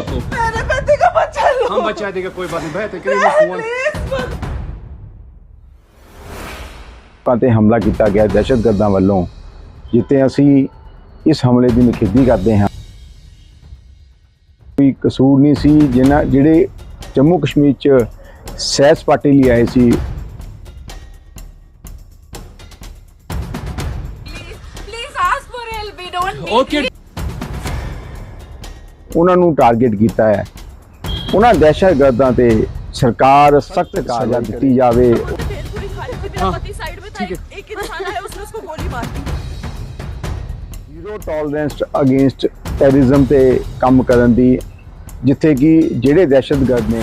मत लो मेरे बेटे का बच्चा लो हम बचा देगा कोई बात नहीं बेहतर करेंगे फोन प्लीज मत ਲੋਕਾਂ ਤੇ ਹਮਲਾ ਕੀਤਾ ਗਿਆ ਦਹਿਸ਼ਤਗਰਦਾਂ ਵੱਲੋਂ ਜਿੱਤੇ ਅਸੀਂ ਇਸ ਹਮਲੇ ਦੀ ਨਿਖੇਧੀ ਕਰਦੇ ਹਾਂ ਕੋਈ ਕਸੂਰ ਨਹੀਂ ਸੀ ਜਿਨ੍ਹਾਂ ਜਿਹੜੇ ਜੰਮੂ ਕਸ਼ਮੀਰ ਚ ਸੈਰ ਸਪਾਟੇ ਲਈ ਆਏ ਸੀ please ask for help we don't need okay ਉਹਨਾਂ ਨੂੰ ਟਾਰਗੇਟ ਕੀਤਾ ਹੈ। ਉਹਨਾਂ ਦਹਿਸ਼ਤਗਰਦਾਂ ਤੇ ਸਰਕਾਰ ਸਖਤ ਕਾਰਵਾਈ ਦਿੱਤੀ। ਜਾਵੇ ਜ਼ੀਰੋ ਟੋਲਰੈਂਸ ਅਗੇਂਸਟ ਤੇ ਕੰਮ ਕਰਨ ਦੀ ਜਿੱਥੇ ਕਿ ਜਿਹੜੇ ਦਹਿਸ਼ਤਗਰਦ ਨੇ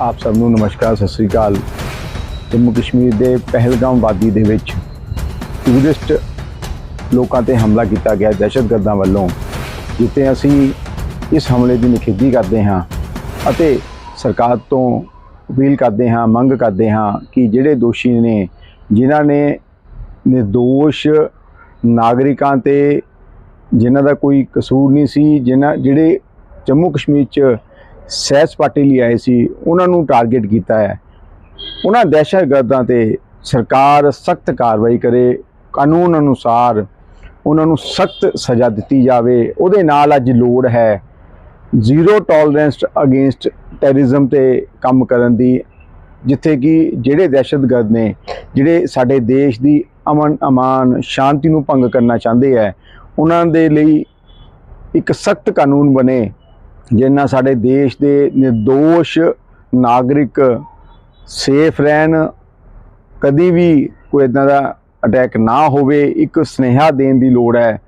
ਆਪ ਸਭ ਨੂੰ ਨਮਸਕਾਰ, ਸਤਿ ਸ੍ਰੀ ਅਕਾਲ। ਜੰਮੂ ਕਸ਼ਮੀਰ ਦੇ ਪਹਿਲਗਾਮ ਵਾਦੀ ਦੇ ਵਿੱਚ ਟੂਰਿਸਟ ਲੋਕਾਂ ਤੇ ਹਮਲਾ ਕੀਤਾ ਗਿਆ ਦਹਿਸ਼ਤਗਰਦਾਂ ਵੱਲੋਂ ਜਿੱਤੇ ਅਸੀਂ ਇਸ ਹਮਲੇ ਦੀ ਨਿਖੇਧੀ ਕਰਦੇ ਹਾਂ ਅਤੇ ਸਰਕਾਰ ਤੋਂ ਅਪੀਲ ਕਰਦੇ ਹਾਂ, ਮੰਗ ਕਰਦੇ ਹਾਂ ਕਿ ਜਿਹੜੇ ਦੋਸ਼ੀ ਨੇ, ਜਿਨ੍ਹਾਂ ਨੇ ਨਿਰਦੋਸ਼ ਨਾਗਰਿਕਾਂ ਤੇ ਜਿਨ੍ਹਾਂ ਦਾ ਕੋਈ ਕਸੂਰ ਨਹੀਂ ਸੀ, ਜਿਨ੍ਹਾਂ, ਜਿਹੜੇ ਜੰਮੂ ਕਸ਼ਮੀਰ 'ਚ ਸੈਰ ਸਪਾਟੇ ਲਈ ਆਏ ਸੀ, ਉਹਨਾਂ ਨੂੰ ਟਾਰਗੇਟ ਕੀਤਾ ਹੈ। ਉਹਨਾਂ ਦਹਿਸ਼ਤਗਰਦਾਂ ਤੇ ਸਰਕਾਰ ਸਖਤ ਕਾਰਵਾਈ ਕਰੇ, ਕਾਨੂੰਨ ਅਨੁਸਾਰ ਉਹਨਾਂ ਨੂੰ ਸਖਤ ਸਜ਼ਾ ਦਿੱਤੀ ਜਾਵੇ। ਉਹਦੇ ਨਾਲ ਅੱਜ ਲੋੜ ਹੈ ਜ਼ੀਰੋ ਟੋਲਰੈਂਸ ਅਗੇਂਸਟ ਟੈਰਰਿਜ਼ਮ ਤੇ ਕੰਮ ਕਰਨ ਦੀ, ਜਿੱਥੇ ਕਿ ਜਿਹੜੇ ਦਹਿਸ਼ਤਗਰਦ ਨੇ, ਜਿਹੜੇ ਸਾਡੇ ਦੇਸ਼ ਦੀ ਅਮਨ, ਅਮਾਨ, ਸ਼ਾਂਤੀ ਨੂੰ ਭੰਗ ਕਰਨਾ ਚਾਹੁੰਦੇ ਹੈ, ਉਹਨਾਂ ਦੇ ਲਈ ਇੱਕ ਸਖਤ ਕਾਨੂੰਨ ਬਣੇ। ਜਿੰਨਾ ਸਾਡੇ ਦੇਸ਼ ਦੇ ਨਿਰਦੋਸ਼ ਨਾਗਰਿਕ ਸੇਫ ਰਹਿਣ, ਕਦੀ ਵੀ ਕੋਈ ਇਦਾਂ ਦਾ ਅਟੈਕ ਨਾ ਹੋਵੇ, ਇੱਕ ਸੁਨੇਹਾ ਦੇਣ ਦੀ ਲੋੜ ਹੈ।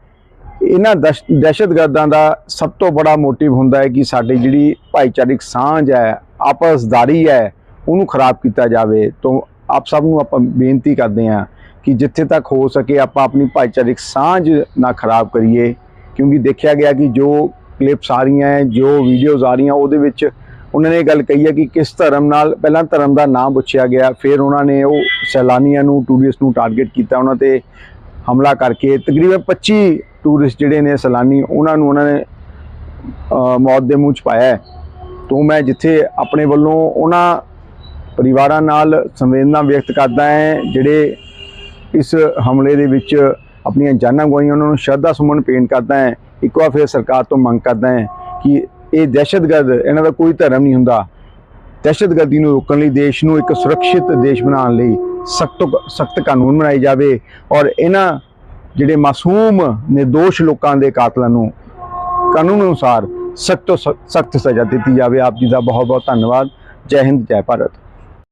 ਇਹਨਾਂ ਦਹਿਸ਼- ਦਹਿਸ਼ਤਗਰਦਾਂ ਦਾ ਸਭ ਤੋਂ ਬੜਾ ਮੋਟਿਵ ਹੁੰਦਾ ਹੈ ਕਿ ਸਾਡੀ ਜਿਹੜੀ ਭਾਈਚਾਰਕ ਸਾਂਝ ਹੈ, ਆਪਸਦਾਰੀ ਹੈ, ਉਹਨੂੰ ਖਰਾਬ ਕੀਤਾ ਜਾਵੇ। ਤੋਂ ਆਪ ਸਭ ਨੂੰ ਆਪਾਂ ਬੇਨਤੀ ਕਰਦੇ ਹਾਂ ਕਿ ਜਿੱਥੇ ਤੱਕ ਹੋ ਸਕੇ ਆਪਾਂ ਆਪਣੀ ਭਾਈਚਾਰਕ ਸਾਂਝ ਨਾ ਖਰਾਬ ਕਰੀਏ, ਕਿਉਂਕਿ ਦੇਖਿਆ ਗਿਆ ਕਿ ਜੋ ਕਲਿੱਪਸ ਆ ਰਹੀਆਂ ਹੈ, ਜੋ ਵੀਡੀਓਜ਼ ਆ ਰਹੀਆਂ, ਉਹਦੇ ਵਿੱਚ ਉਹਨਾਂ ਨੇ ਇਹ ਗੱਲ ਕਹੀ ਹੈ ਕਿ ਕਿਸ ਧਰਮ ਨਾਲ, ਪਹਿਲਾਂ ਧਰਮ ਦਾ ਨਾਮ ਪੁੱਛਿਆ ਗਿਆ, ਫਿਰ ਉਹਨਾਂ ਨੇ ਉਹ ਸੈਲਾਨੀਆਂ ਨੂੰ ਟੂਰਿਸਟ ਨੂੰ ਟਾਰਗੇਟ ਕੀਤਾ, ਉਹਨਾਂ ਤੇ ਹਮਲਾ ਕਰਕੇ ਤਕਰੀਬਨ 25 ਟੂਰਿਸਟ ਜਿਹੜੇ ਨੇ ਸੈਲਾਨੀ, ਉਹਨਾਂ ਨੂੰ ਉਹਨਾਂ ਨੇ ਮੌਤ ਦੇ ਮੂੰਹ ਚ ਪਾਇਆ ਹੈ। ਤੋਂ ਮੈਂ ਜਿੱਥੇ ਆਪਣੇ ਵੱਲੋਂ ਉਹਨਾਂ ਪਰਿਵਾਰਾਂ ਨਾਲ ਸੰਵੇਦਨਾ ਵਿਅਕਤ ਕਰਦਾ ਹਾਂ, ਜਿਹੜੇ ਇਸ ਹਮਲੇ ਦੇ ਵਿੱਚ ਆਪਣੀਆਂ ਜਾਨਾਂ ਗਵਾਈਆਂ, ਉਹਨਾਂ ਨੂੰ ਸ਼ਰਧਾ ਸੁਮਨ ਭੇਂਟ ਕਰਦਾ ਹੈ ਇੱਕ ਵਾਰ ਫਿਰ ਸਰਕਾਰ ਤੋਂ ਮੰਗ ਕਰਦਾ ਹੈ ਕਿ ਇਹ ਦਹਿਸ਼ਤਗਰਦ, ਇਹਨਾਂ ਦਾ ਕੋਈ ਧਰਮ ਨਹੀਂ ਹੁੰਦਾ। ਦਹਿਸ਼ਤਗਰਦੀ ਨੂੰ ਰੋਕਣ ਲਈ ਦੇਸ਼ ਨੂੰ ਇੱਕ ਸੁਰੱਖਿਅਤ ਦੇਸ਼ ਬਣਾਉਣ ਲਈ ਸਖਤ ਤੋਂ ਸਖਤ ਕਾਨੂੰਨ ਬਣਾਏ ਜਾਵੇ ਔਰ ਇਹਨਾਂ ਜਿਹੜੇ ਮਾਸੂਮ ਨਿਰਦੋਸ਼ ਲੋਕਾਂ ਦੇ ਕਾਤਲਾਂ ਨੂੰ ਕਾਨੂੰਨ ਅਨੁਸਾਰ ਸਖਤ ਤੋਂ ਸਖਤ ਸਜ਼ਾ ਦਿੱਤੀ ਜਾਵੇ। ਆਪ ਜੀ ਦਾ ਬਹੁਤ ਬਹੁਤ ਧੰਨਵਾਦ। ਜੈ ਹਿੰਦ, ਜੈ ਭਾਰਤ।